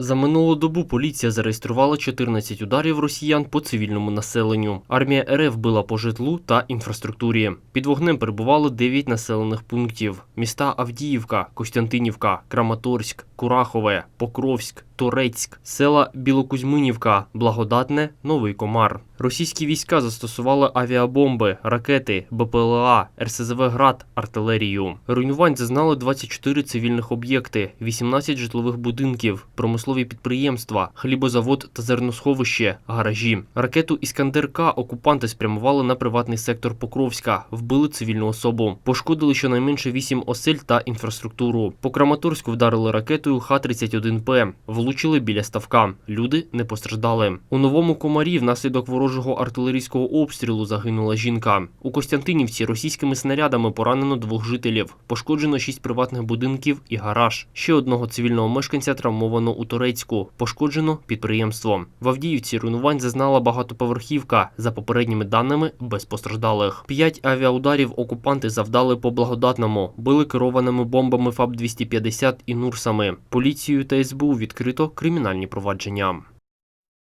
За минулу добу поліція зареєструвала 14 ударів росіян по цивільному населенню. Армія РФ била по житлу та інфраструктурі. Під вогнем перебувало 9 населених пунктів: міста Авдіївка, Костянтинівка, Краматорськ, Курахове, Покровськ, Торецьк, села Білокузьминівка, Благодатне, Новий Комар. Російські війська застосували авіабомби, ракети, БПЛА, РСЗВ «Град», артилерію. Руйнувань зазнали 24 цивільних об'єкти, 18 житлових будинків, промислові підприємства, хлібозавод та зерносховище, гаражі. Ракету Іскандер-К окупанти спрямували на приватний сектор Покровська, вбили цивільну особу. Пошкодили щонайменше 8 осель та інфраструктуру. По Краматорську вдарили ракетою Х-31П. Влучили біля ставка. Люди не постраждали. У новому комарі внаслідок ворожого артилерійського обстрілу загинула жінка. У Костянтинівці російськими снарядами поранено двох жителів. Пошкоджено шість приватних будинків і гараж. Ще одного цивільного мешканця травмовано у Турецьку. Пошкоджено підприємство. В Авдіївці руйнувань зазнала багатоповерхівка. За попередніми даними, без постраждалих. П'ять авіаударів окупанти завдали по благодатному. Били керованими бомбами ФАБ-250 і Нурсами. Поліцією та СБУ відкрито кримінальні провадження.